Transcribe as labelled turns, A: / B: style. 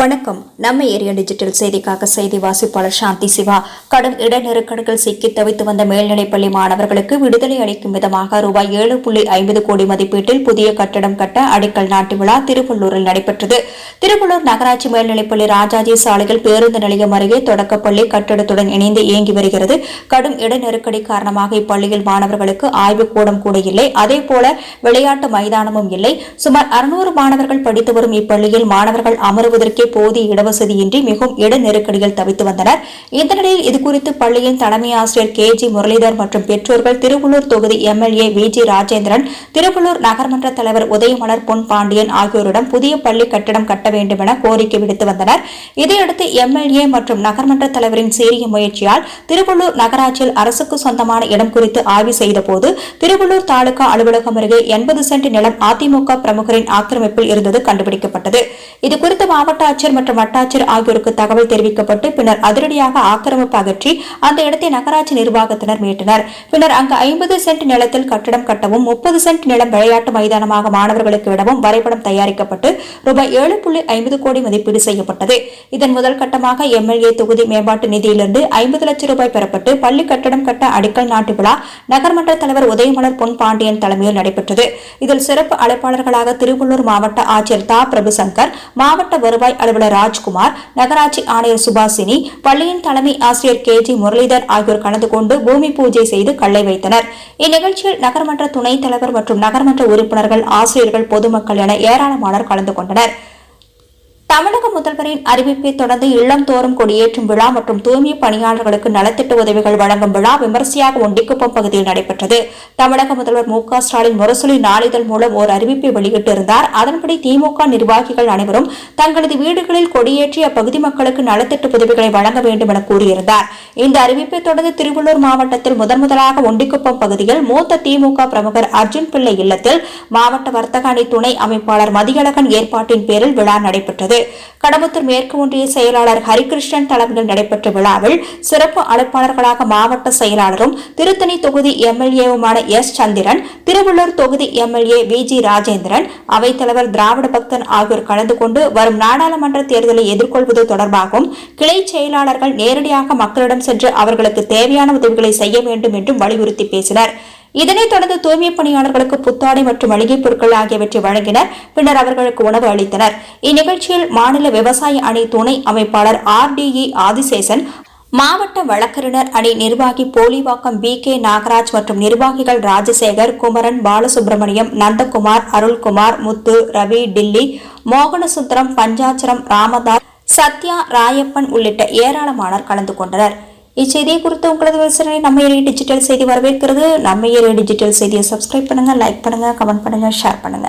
A: வணக்கம். நம்ம area digital செய்திக்காக செய்தி வாசிப்பாளர் சாந்தி சிவா. கடும் இட நெருக்கடிகள் சிக்கி தவித்து வந்த மேல்நிலைப்பள்ளி மாணவர்களுக்கு விடுதலை அளிக்கும் விதமாக ரூபாய் ஏழு புள்ளி ஐம்பது கோடி மதிப்பீட்டில் புதிய கட்டடம் கட்ட அடிக்கல் நாட்டு விழா திருவள்ளூரில் நடைபெற்றது. திருவள்ளூர் நகராட்சி மேல்நிலைப்பள்ளி ராஜாஜி சாலையில் பேருந்து நிலையம் அருகே தொடக்கப்பள்ளி கட்டடத்துடன் இணைந்து இயங்கி வருகிறது. கடும் இடநெருக்கடி காரணமாக இப்பள்ளியில் மாணவர்களுக்கு ஆய்வுக்கூடம் கூட இல்லை. அதேபோல விளையாட்டு மைதானமும் இல்லை. சுமார் அறுநூறு மாணவர்கள் படித்து வரும் இப்பள்ளியில் மாணவர்கள் அமருவதற்கு போதிய இடவசதியின்றி மிகவும் இட நெருக்கடியில் தவித்து வந்தனர். இந்த நிலையில் இதுகுறித்து பள்ளியின் தலைமை ஆசிரியர் கே. ஜி. முரளிதர் மற்றும் பெற்றோர்கள் திருவள்ளூர் தொகுதி MLA V. G. Rajendran Tiruvallur நகர்மன்ற தலைவர் உதயமலர் பொன் பாண்டியன் ஆகியோரிடம் புதிய பள்ளி கட்டடம் கட்ட வேண்டும் என கோரிக்கை விடுத்து வந்தனர். இதையடுத்து எம்எல்ஏ மற்றும் நகர்மன்ற தலைவரின் சீரிய முயற்சியால் திருவள்ளூர் நகராட்சியில் அரசுக்கு சொந்தமான இடம் குறித்து ஆய்வு செய்தபோது திருவள்ளூர் தாலுகா அலுவலகம் அருகே எண்பது சென்ட் நிலம் அதிமுக பிரமுகரின் ஆக்கிரமிப்பில் இருந்தது கண்டுபிடிக்கப்பட்டது. இது குறித்து மாவட்ட ஆட்சியர் மற்றும் வட்டாட்சியர் ஆகியோருக்கு தகவல் தெரிவிக்கப்பட்டு பின்னர் அதிரடியாக ஆக்கிரமிப்பு அகற்றி அந்த இடத்தை நகராட்சி நிர்வாகத்தினர் மீட்டனர். பின்னர் அங்கு ஐம்பது சென்ட் நிலத்தில் கட்டடம் கட்டவும் முப்பது சென்ட் நிலம் விளையாட்டு மைதானமாக மாணவர்களுக்கு விடவும் வரைபடம் தயாரிக்கப்பட்டு ரூபாய் ஏழு புள்ளி ஐம்பது கோடி மதிப்பீடு செய்யப்பட்டது. இதன் முதல் கட்டமாக எம்எல்ஏ தொகுதி மேம்பாட்டு நிதியிலிருந்து ஐம்பது லட்சம் ரூபாய் பெறப்பட்டு பள்ளி கட்டடம் கட்ட அடிக்கல் நாட்டு விழா நகர்மன்ற தலைவர் உதயமலர் பொன் பாண்டியன் தலைமையில் நடைபெற்றது. இதில் சிறப்பு அழைப்பாளர்களாக திருவள்ளூர் மாவட்ட ஆட்சியர் தா. பிரபுசங்கர் மாவட்ட வருவாய் அலுவலர் ராஜ்குமார் நகராட்சி ஆணையர் சுபாசினி பள்ளியின் தலைமை ஆசிரியர் கே ஜி முரளிதர் ஆகியோர் கலந்து கொண்டு பூமி பூஜை செய்து கள்ளை வைத்தனர். இந்நிகழ்ச்சியில் நகர்மன்ற துணைத் தலைவர் மற்றும் நகர்மன்ற உறுப்பினர்கள் ஆசிரியர்கள் பொதுமக்கள் என ஏராளமானோர் கலந்து கொண்டனர். தமிழக முதல்வரின் அறிவிப்பை தொடர்ந்து இல்லம் தோறும் கொடியேற்றும் விழா மற்றும் தூய்மை பணியாளர்களுக்கு நலத்திட்ட உதவிகள் வழங்கும் விழா விமர்சையாக ஒண்டிக்குப்பம் பகுதியில் நடைபெற்றது. தமிழக முதல்வர் மு க ஸ்டாலின் முரசொலி நாளிதழ் மூலம் ஒரு அறிவிப்பை வெளியிட்டிருந்தார். அதன்படி திமுக நிர்வாகிகள் அனைவரும் தங்களது வீடுகளில் கொடியேற்றி அப்பகுதி மக்களுக்கு நலத்திட்ட உதவிகளை வழங்க வேண்டும் என கூறியிருந்தார். இந்த அறிவிப்பை தொடர்ந்து திருவள்ளூர் மாவட்டத்தில் முதன் முதலாக ஒண்டிக்குப்பம் பகுதியில் மூத்த திமுக பிரமுகர் அர்ஜுன் பிள்ளை இல்லத்தில் மாவட்ட வர்த்தக அணி துணை அமைப்பாளர் மதியழகன் ஏற்பாட்டின் பேரில் விழா நடைபெற்றது. கடம்பத்தூர் மேற்கு ஒன்றிய செயலாளர் ஹரிகிருஷ்ணன் தலைமையில் நடைபெற்ற விழாவில் சிறப்பு அழைப்பாளர்களாக மாவட்ட செயலாளரும் திருத்தணி தொகுதி எம்எல்ஏவுமான எஸ். சந்திரன் திருவள்ளூர் தொகுதி எம்எல்ஏ வி. ஜி. ராஜேந்திரன் அவைத்தலைவர் திராவிட பக்தன் ஆகியோர் கலந்து கொண்டு வரும் நாடாளுமன்ற தேர்தலை எதிர்கொள்வது தொடர்பாகவும் கிளை செயலாளர்கள் நேரடியாக மக்களிடம் சென்று அவர்களுக்கு தேவையான உதவிகளை செய்ய வேண்டும் என்றும் வலியுறுத்தி பேசினர். இதனைத் தொடர்ந்து தூய்மை பணியாளர்களுக்கு புத்தாடை மற்றும் மளிகைப் பொருட்கள் ஆகியவற்றை வழங்கினர் பின்னர் அவர்களுக்கு உணவு அளித்தனர். இந்நிகழ்ச்சியில் மாநில விவசாய அணி துணை அமைப்பாளர் ஆர் டி இ ஆதிசேசன் மாவட்ட வழக்கறிஞர் அணி நிர்வாகி போலிவாக்கம் பி கே நாகராஜ் மற்றும் நிர்வாகிகள் ராஜசேகர் குமரன் பாலசுப்ரமணியம் நந்தகுமார் அருள்குமார் முத்து ரவி டில்லி மோகனசுந்தரம் பஞ்சாச்சரம் ராமதாஸ் சத்யா ராயப்பன் உள்ளிட்ட ஏராளமானோர் கலந்து கொண்டனர். இச்செய்தியை குறித்து உங்களது விமர்சனை நம்ம ஏரிய டிஜிட்டல் செய்தி வரவேற்கிறது. நம்ம ஏரிய டிஜிட்டல் செய்தியை சப்ஸ்கிரைப் பண்ணுங்க லைக் பண்ணுங்க கமெண்ட் பண்ணுங்க ஷேர் பண்ணுங்க.